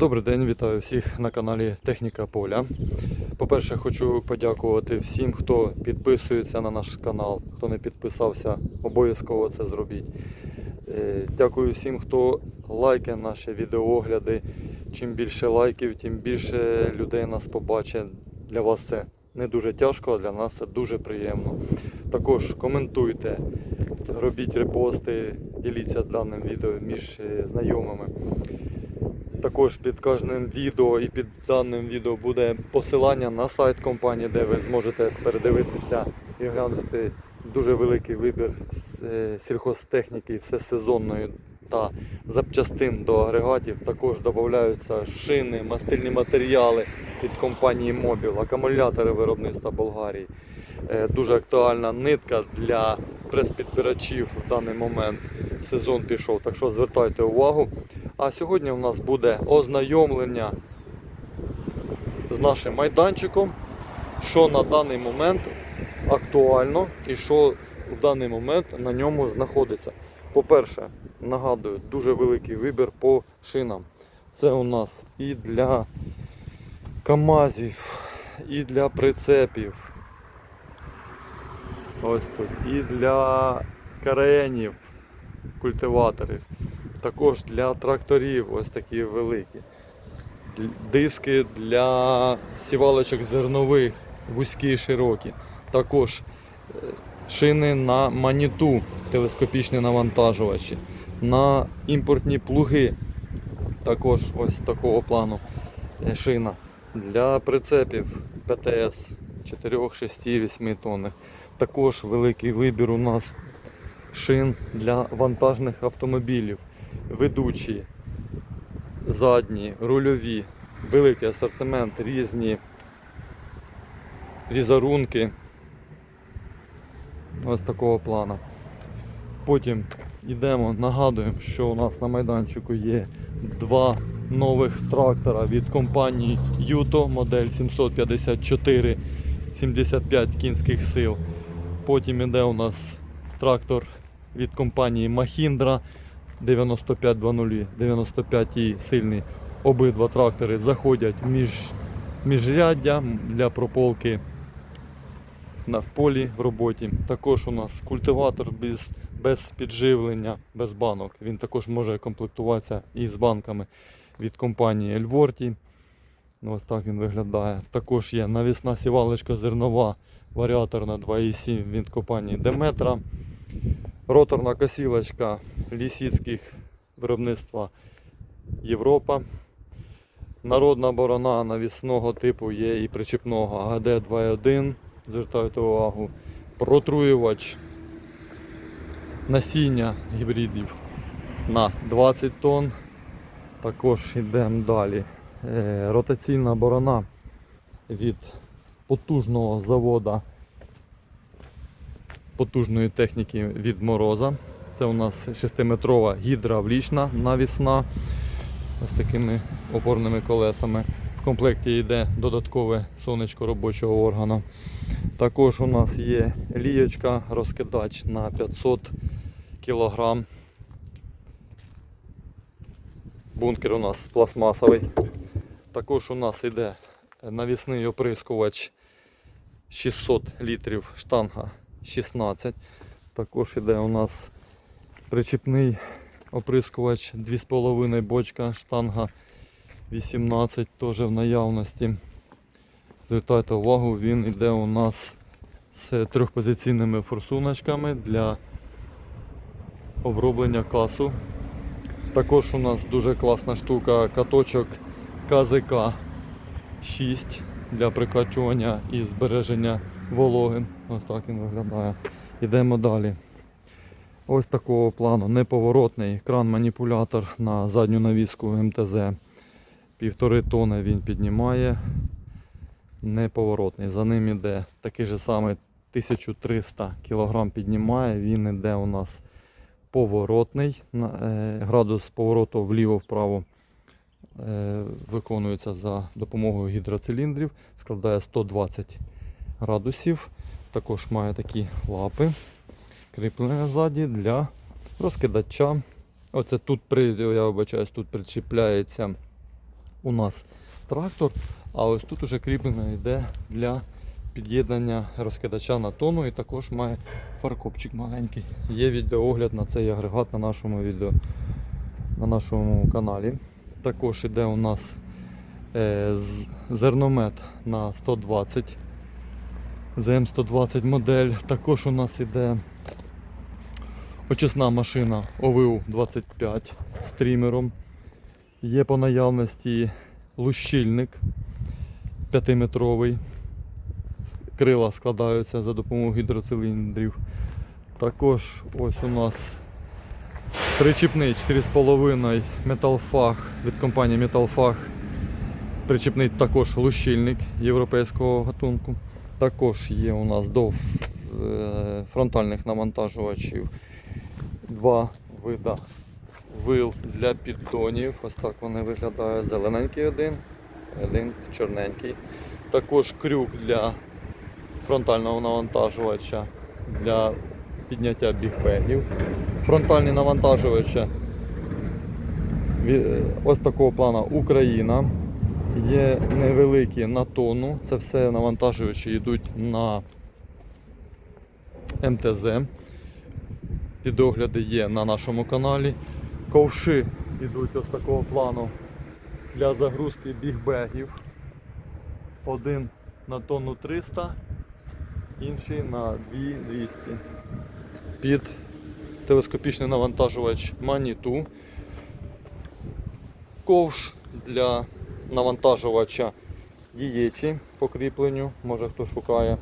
Добрий день, вітаю всіх на каналі Техніка Поля. По-перше, хочу подякувати всім, хто підписується на наш канал. Хто не підписався, обов'язково це зробіть. Е, Дякую всім, хто лайкає наші відеоогляди. Чим більше лайків, тим більше людей нас побачить. Для вас це не дуже тяжко, а для нас це дуже приємно. Також коментуйте, робіть репости, діліться даним відео між е, знайомими. Також під кожним відео і під даним відео буде посилання на сайт компанії, де ви зможете передивитися і глянути дуже великий вибір е, сільхозтехніки всесезонної та запчастин до агрегатів. Також додаються шини, мастильні матеріали від компанії Mobil, акумулятори виробництва Болгарії. Е, Дуже актуальна нитка для прес-підпирачів в даний момент. Сезон пішов, так що звертайте увагу. А сьогодні у нас буде ознайомлення з нашим майданчиком, що на даний момент актуально і що в даний момент на ньому знаходиться. По-перше, нагадую, дуже великий вибір по шинам. Це у нас і для КАМАЗів, і для прицепів. Ось тут, і для каренів, культиваторів. Також для тракторів ось такі великі. Диски для сівалочок зернових, вузькі і широкі. Також е, шини на маніту, телескопічні навантажувачі, на імпортні плуги. Також ось такого плану шина. Для прицепів ПТС 4, 6, 8 тонн. Також великий вибір у нас шин для вантажних автомобілів, ведучі, задні, рульові, великий асортимент, різні візерунки. Ось такого плану. Потім йдемо, нагадуємо, що у нас на майданчику є два нових трактора від компанії Юто, модель 754 75 кінських сил. Потім іде у нас трактор від компанії Mahindra 9520, 95 і сильний. Обидва трактори заходять між міжряддя для прополки на в полі в роботі. Також у нас культиватор без, без підживлення, без банок. Він також може комплектуватися і з банками від компанії Elvorti. Ну, Ось так він виглядає. Також є навісна сівалочка зернова варіаторна 2,7 від компанії Demetra. Роторна косілочка лісіцьких виробництва Європа. Народна борона навісного типу є і причіпного АГД-2.1. Звертайте увагу. Протруювач насіння гібридів на 20 тонн. Також йдемо далі. Е, Ротаційна борона від потужного заводу потужної техніки від мороза. Це у нас 6-метрова гідравлічна навісна з такими опорними колесами. В комплекті йде додаткове сонечко робочого органу. Також у нас є лієчка, розкидач на 500 кг. Бункер у нас пластмасовий. Також у нас йде навісний оприскувач 600 літрів штанга 16. Також йде у нас причіпний оприскувач 2,5 бочка штанга 18 теж в наявності. Звертайте увагу, він йде у нас з трьохпозиційними форсуночками для оброблення касу. Також у нас дуже класна штука каточок КЗК 6 для прикачування і збереження вологи. Ось так він виглядає. Йдемо далі. Ось такого плану неповоротний кран-маніпулятор на задню навіску МТЗ. Півтори тони він піднімає. Неповоротний. За ним іде такий же самий 1300 кг піднімає. Він іде у нас поворотний. Е, Градус повороту вліво-вправо е, виконується за допомогою гідроциліндрів. Складає 120 градусів. Також має такі лапи. Кріплення ззаді для розкидача. Оце тут я вибачаюсь, тут причіпляється у нас трактор, а ось тут уже кріплено йде для під'єднання розкидача на тону і також має фаркопчик маленький. Є відеоогляд на цей агрегат на нашому відео на нашому каналі. Також іде у нас е, зерномет на 120 ЗМ120 модель. Також у нас іде очисна машина ОВУ 25 з трімером. Є по наявності лущильник 5-метровий. Крила складаються за допомогою гідроциліндрів. Також ось у нас причіпний 4,5 металфаг від компанії Metalfag. Причіпний також лущильник європейського гатунку. Також є у нас до е, фронтальних навантажувачів два вида вил для піддонів. Ось так вони виглядають. Зелененький один, один чорненький. Також крюк для фронтального навантажувача для підняття бігбегів. Фронтальні навантажувача ось такого плану Україна. Є невеликі на тонну. Це все навантажувачі йдуть на МТЗ. Відогляди є на нашому каналі. Ковши йдуть ось такого плану для загрузки бігбегів. Один на тонну 300, інший на 2200. Під телескопічний навантажувач Маніту. Ковш для навантажувача дієчі по кріпленню, може хто шукає.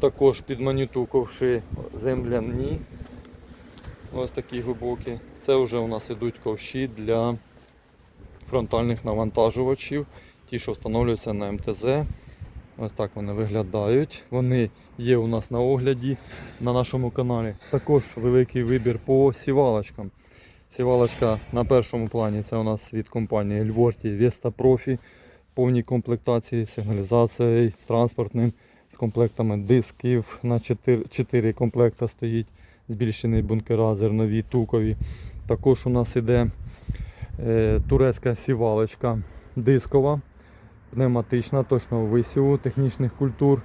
Також під маніту ковши земляні. Ось такі глибокі. Це вже у нас ідуть ковші для фронтальних навантажувачів, ті, що встановлюються на МТЗ. Ось так вони виглядають. Вони є у нас на огляді на нашому каналі. Також великий вибір по сівалочкам. Сівалочка на першому плані це у нас від компанії Льворті Vesta Profi. Повній комплектації, сигналізацією, з транспортним, з комплектами дисків. На 4, 4 комплекта стоїть збільшений бункера, зернові, тукові. Також у нас іде турецька сівалочка дискова, пневматична, точного висіву технічних культур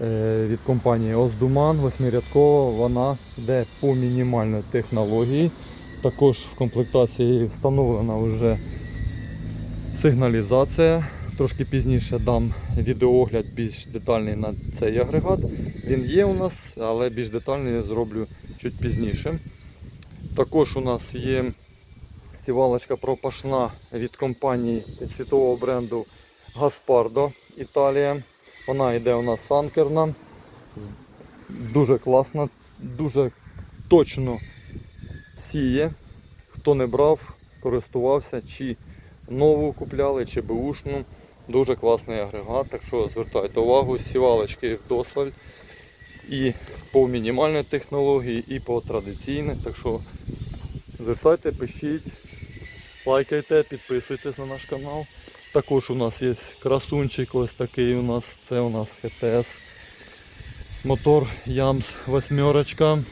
е, від компанії Оздуман, восьмирядкова. Вона йде по мінімальній технології. Також в комплектації встановлена вже сигналізація. Трошки пізніше дам відеоогляд більш детальний на цей агрегат. Він є у нас, але більш детальний зроблю чуть пізніше. Також у нас є сівалочка пропашна від компанії від світового бренду Gaspardo Італія. Вона йде у нас анкерна. З- Дуже класна, дуже точно сіє. Хто не брав, користувався, чи нову купляли, чи беушну. Дуже класний агрегат, так що звертайте увагу, сівалочки вдосталь і по мінімальній технології, і по традиційній. Так що звертайте, пишіть, лайкайте, підписуйтесь на наш канал. Також у нас є красунчик, ось такий у нас, це у нас ХТС. Мотор Ямс восьмерочка.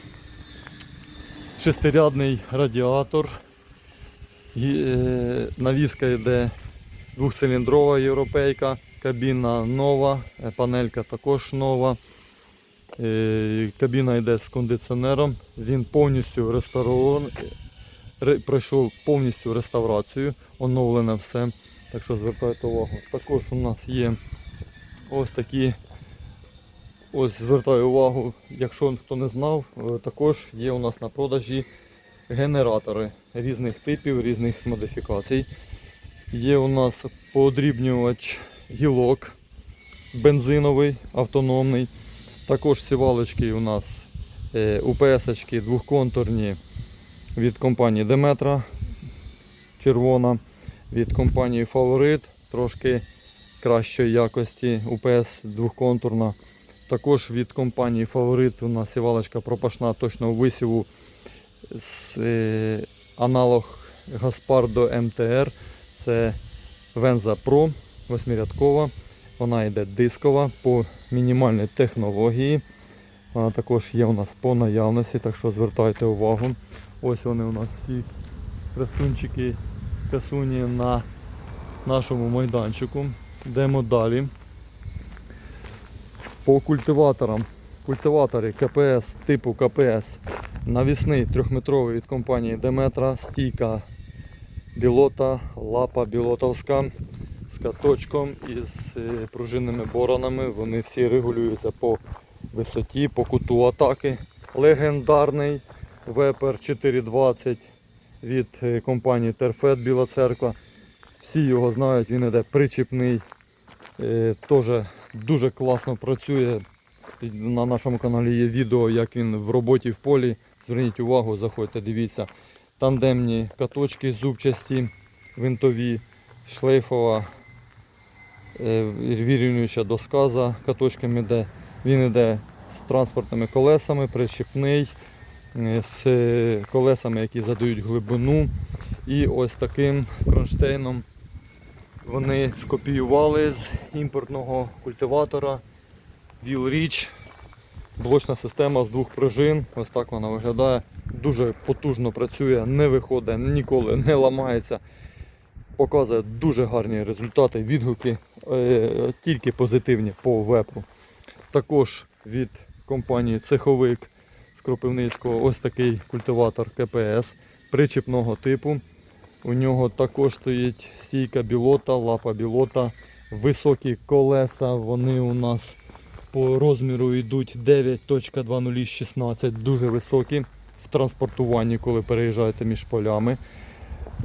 Шестирядний радіатор. Е, Навіска йде двохциліндрова європейка, кабіна нова, е, панелька також нова. Е, Кабіна йде з кондиціонером. Він повністю реставрований, ре- пройшов повністю реставрацію, оновлене все. Так що звертайте увагу. Також у нас є ось такі. Ось звертаю увагу, якщо хто не знав, е, також є у нас на продажі генератори різних типів, різних модифікацій. Є у нас подрібнювач гілок бензиновий, автономний. Також сівалочки у нас е, УПС-очки двохконтурні від компанії Demetra червона, від компанії Favorit трошки кращої якості, УПС двохконтурна. Також від компанії Favorit у нас сівалочка пропашна точного висіву з е, аналог Gaspardo MTR. Це Venza Pro восьмирядкова. Вона йде дискова по мінімальній технології. Вона також є у нас по наявності, так що звертайте увагу. Ось вони у нас всі красунчики, красуні на нашому майданчику. Йдемо далі. По культиваторам. Культиватори КПС типу КПС навісний трьохметровий від компанії Деметра, стійка білота, лапа білотовська з каточком і з е, пружинними боронами. Вони всі регулюються по висоті, по куту атаки. Легендарний Вепер 420 від е, компанії Терфет Біла Церква. Всі його знають, він іде причіпний. Е, Теж дуже класно працює. На нашому каналі є відео, як він в роботі в полі. Зверніть увагу, заходьте, дивіться. Тандемні каточки зубчасті, винтові, шлейфова, е, вирівнююча доска за каточками йде. Він йде з транспортними колесами, причіпний, з е, колесами, які задають глибину. І ось таким кронштейном вони скопіювали з імпортного культиватора Reach. Блочна система з двох пружин. Ось так вона виглядає. Дуже потужно працює, не виходить, ніколи не ламається. Показує дуже гарні результати, відгуки, е, тільки позитивні по вепру. Також від компанії Цеховик з Кропивницького ось такий культиватор КПС причіпного типу. У нього також стоїть стійка білота, лапа білота, високі колеса. Вони у нас по розміру йдуть 9.2016, дуже високі в транспортуванні, коли переїжджаєте між полями.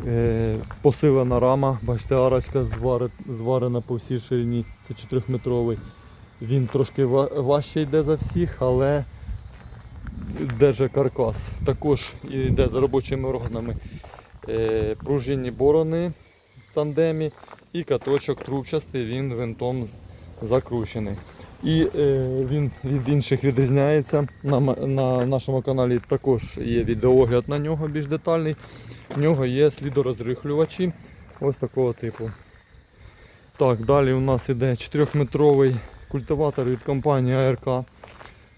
Е, посилена рама, бачите, арочка зварена по всій ширині, це 4-метровий. Він трошки ва- важче йде за всіх, але держить каркас. Також йде за робочими органами е, пружинні борони в тандемі і каточок трубчастий, він винтом закручений. І е, він від інших відрізняється. На, на нашому каналі також є відеоогляд на нього більш детальний. В нього є слідорозрихлювачі ось такого типу. Так, далі у нас іде 4-метровий культиватор від компанії АРК.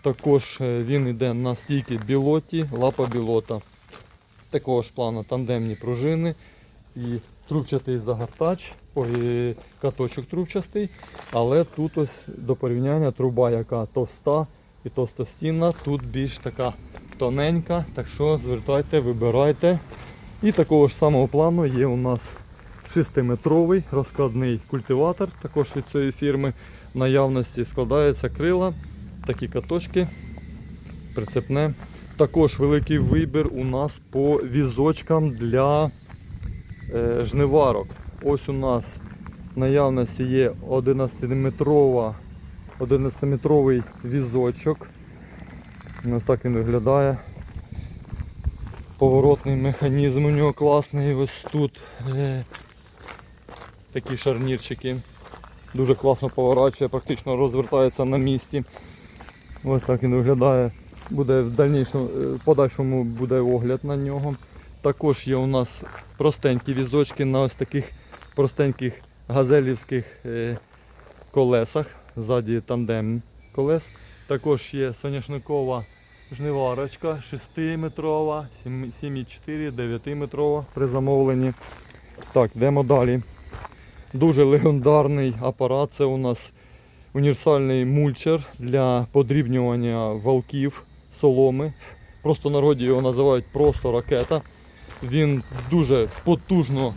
Також е, він йде на стійки білоті, лапа білота. Такого ж плану тандемні пружини і трубчатий загортач, ой, каточок трубчастий. Але тут ось до порівняння труба, яка товста і товстостінна, тут більш така тоненька. Так що звертайте, вибирайте. І такого ж самого плану є у нас 6-метровий розкладний культиватор, також від цієї фірми. Наявності складаються крила, такі каточки, прицепне. Також великий вибір у нас по візочкам для е, жниварок. Ось у нас наявності є 11-метрова, 11-метровий візочок. Ось так він виглядає. Поворотний механізм у нього класний. Ось тут е, такі шарнірчики. Дуже класно поворачує, практично розвертається на місці. Ось так він виглядає. Буде в дальнішому, е, в подальшому буде огляд на нього. Також є у нас простенькі візочки на ось таких простеньких газелівських е, колесах. Ззаді тандем колес. Також є соняшникова жниварочка 6-метрова, 7,4, 9-метрова при замовленні. Так, йдемо далі. Дуже легендарний апарат. Це у нас універсальний мульчер для подрібнювання валків, соломи. Просто народі його називають просто ракета. Він дуже потужно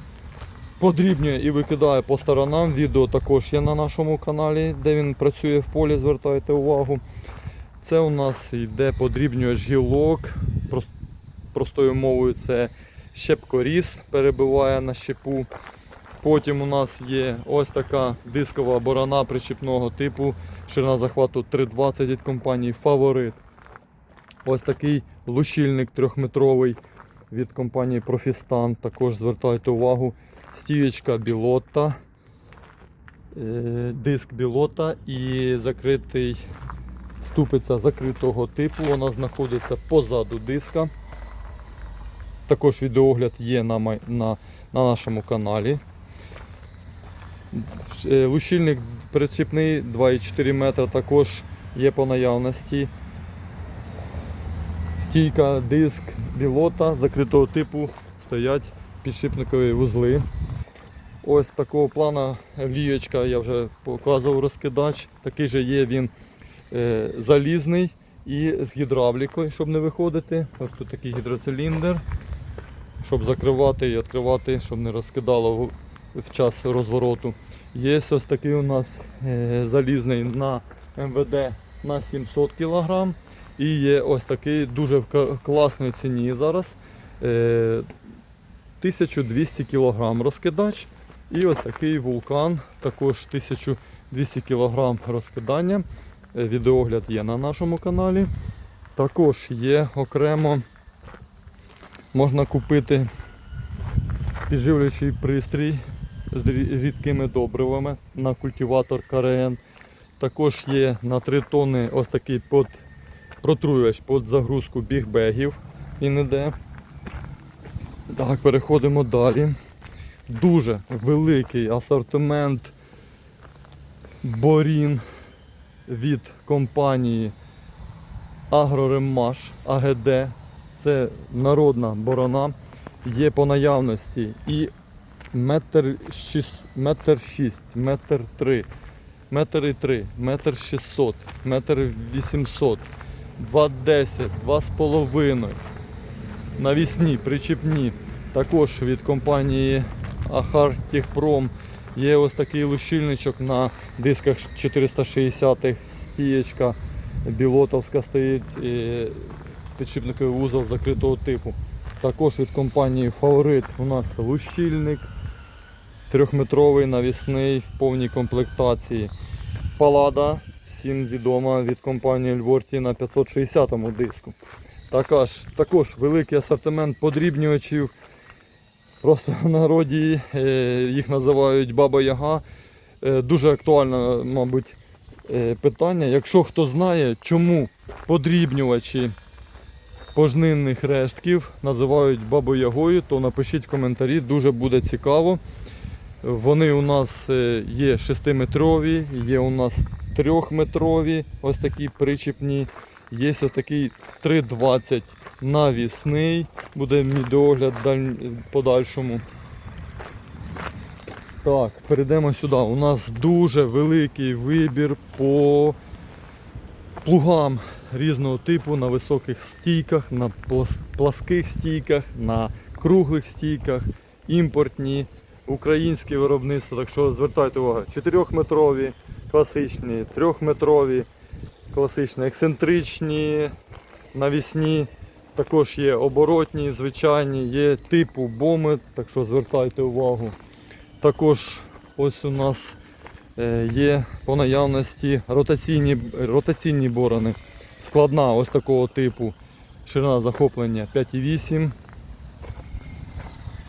подрібнює і викидає по сторонам. Відео також є на нашому каналі, де він працює в полі, звертайте увагу. Це у нас йде подрібнювач гілок. Простою мовою це щепкоріз перебиває на щепу. Потім у нас є ось така дискова борона причіпного типу, ширина захвату 320 від компанії Фаворит. Ось такий лущильник трьохметровий від компанії Профістан. Також звертайте увагу. Стієчка білота, е, диск білота і закритий ступиця закритого типу. Вона знаходиться позаду диска. Також відеогляд є на, на, на нашому каналі. Е, Лущильник приціпний 2,4 метра також є по наявності. Стійка, диск, білота закритого типу стоять підшипникові вузли. ось такого плана лієчка, я вже показував розкидач. Такий же є він е, залізний і з гідравлікою, щоб не виходити. Ось тут такий гідроциліндр, щоб закривати і відкривати, щоб не розкидало в, час розвороту. Є ось такий у нас е, залізний на МВД на 700 кг. І є ось такий дуже в класній ціні зараз. Е, 1200 кг розкидач. І ось такий вулкан, також 1200 кг розкидання. Е, Відеогляд є на нашому каналі. Також є окремо, можна купити підживлюючий пристрій з рідкими добривами на культиватор КРН. Також є на 3 тонни ось такий под, протруювач під загрузку бігбегів. Він іде. Так, переходимо далі. Дуже великий асортимент борін від компанії Агроремаш АГД. Це народна борона. Є по наявності і метр шість, метр шість, метр три, метр і три, метр шістсот, метр вісімсот, два десять, два з половиною. Навісні, причіпні. Також від компанії Ахар Техпром є ось такий лущильничок на дисках 460-х, стієчка білотовська стоїть, е, підшипниковий вузол закритого типу. Також від компанії Фаворит у нас лущильник трьохметровий навісний в повній комплектації. Палада, всім відома від компанії Льворті на 560 диску. Також, також великий асортимент подрібнювачів. Просто в народі е, їх називають Баба Яга. Е, дуже актуальне, мабуть, е, питання. Якщо хто знає, чому подрібнювачі пожнинних рештків називають Бабою Ягою, то напишіть в коментарі, дуже буде цікаво. Вони у нас е, є 6-метрові, є у нас 3-метрові, ось такі причіпні. Є ось такий 3,20 навісний, буде відеогляд даль- подальшому. Так, перейдемо сюди. У нас дуже великий вибір по плугам різного типу на високих стійках, на плас- пласких стійках, на круглих стійках, імпортні, українське виробництво. Так що звертайте увагу, 4-метрові, класичні, 3-метрові, класичні, ексцентричні, навісні. Також є оборотні, звичайні, є типу боми, так що звертайте увагу. Також ось у нас е, є по наявності ротаційні, ротаційні борони. Складна ось такого типу. Ширина захоплення 5,8.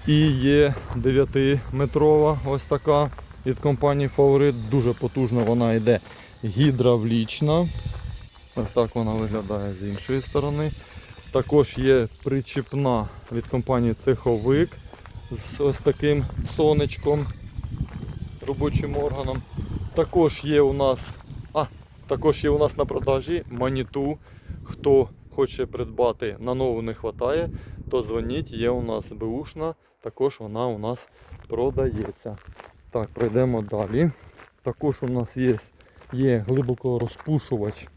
І є 9-метрова ось така від компанії Фаворит. Дуже потужна вона йде гідравлічна. Ось так вона виглядає з іншої сторони. Також є причіпна від компанії Цеховик з ось таким сонечком, робочим органом. Також є у нас, а, також є у нас на продажі маніту. Хто хоче придбати на нову не вистачає, то дзвоніть, є у нас беушна, також вона у нас продається. Так, пройдемо далі. Також у нас є, є глибоко розпушувач.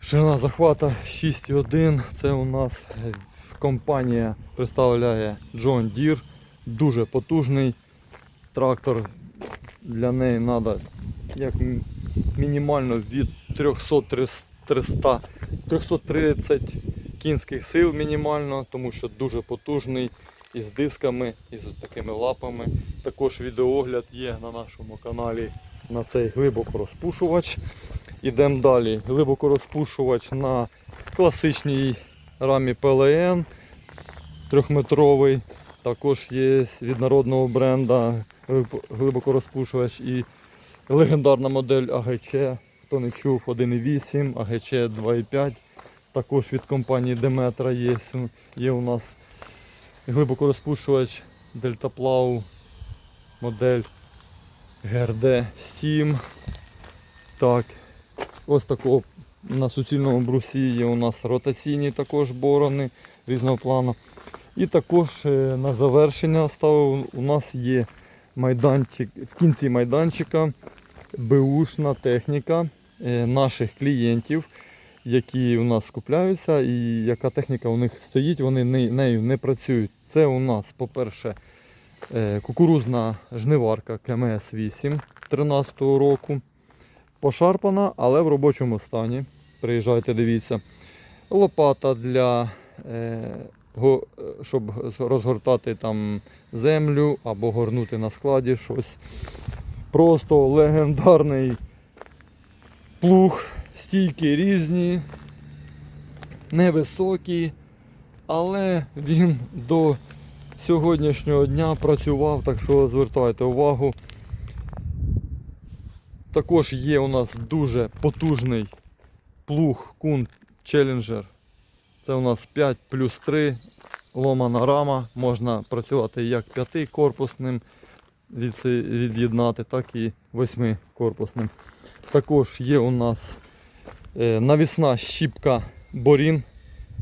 Ширина захвата 6,1. Це у нас е, компанія представляє John Deere. Дуже потужний трактор. Для неї треба як мінімально від 300 300 330 кінських сил мінімально, тому що дуже потужний із дисками, із ось такими лапами. Також відеоогляд є на нашому каналі на цей глибокорозпушувач. Ідемо далі. Глибокорозпушувач на класичній рамі PLN трьохметровий. Також є від народного бренда глиб- глибокорозпушувач і легендарна модель АГЧ. Хто не чув 1.8, АГЧ 2.5. Також від компанії Demetra є, є у нас глибокорозпушувач Deltaplau модель GRD 7. Так, ось такого на суцільному брусі є у нас ротаційні також борони різного плану. І також е, на завершення ставив, у нас є майданчик, в кінці майданчика беушна техніка е, наших клієнтів, які у нас скупляються, і яка техніка у них стоїть, вони не- нею не працюють. Це у нас, по-перше, е, кукурузна жниварка КМС-8 13 року. Пошарпана, але в робочому стані. Приїжджайте, дивіться. Лопата для, е, е, щоб розгортати там землю або горнути на складі щось. Просто легендарний плуг, стійки різні, невисокі, але він до сьогоднішнього дня працював, так що звертайте увагу. Також є у нас дуже потужний плуг Кун Challenger. Це у нас 5 плюс 3 ломана рама. Можна працювати як п'ятикорпусним відси- від'єднати, так і восьмикорпусним. Також є у нас навісна щіпка Борін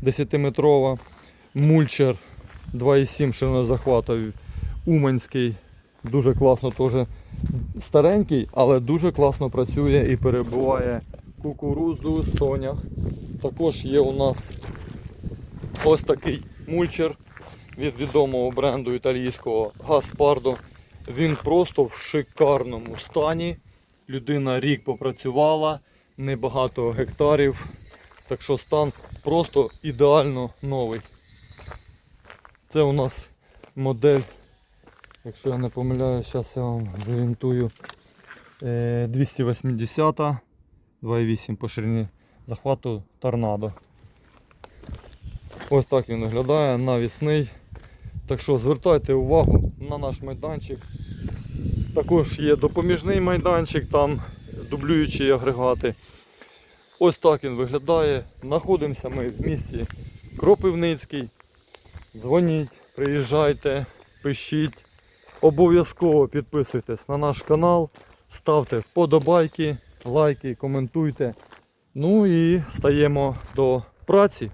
10-метрова, мульчер 2,7 ширинозахвату Уманський. Дуже класно теж старенький, але дуже класно працює і перебуває кукурузу, сонях. Також є у нас ось такий мульчер від відомого бренду італійського Гаспардо. Він просто в шикарному стані. Людина рік попрацювала, небагато гектарів. Так що стан просто ідеально новий. Це у нас модель, якщо я не помиляюсь, зараз я вам зорієнтую. Е, 280 2,8 по ширині захвату торнадо. Ось так він виглядає, навісний. Так що звертайте увагу на наш майданчик. Також є допоміжний майданчик, там дублюючі агрегати. Ось так він виглядає. Знаходимося ми в місті Кропивницький. Дзвоніть, приїжджайте, пишіть. Обов'язково підписуйтесь на наш канал, ставте вподобайки, лайки, коментуйте. Ну і стаємо до праці.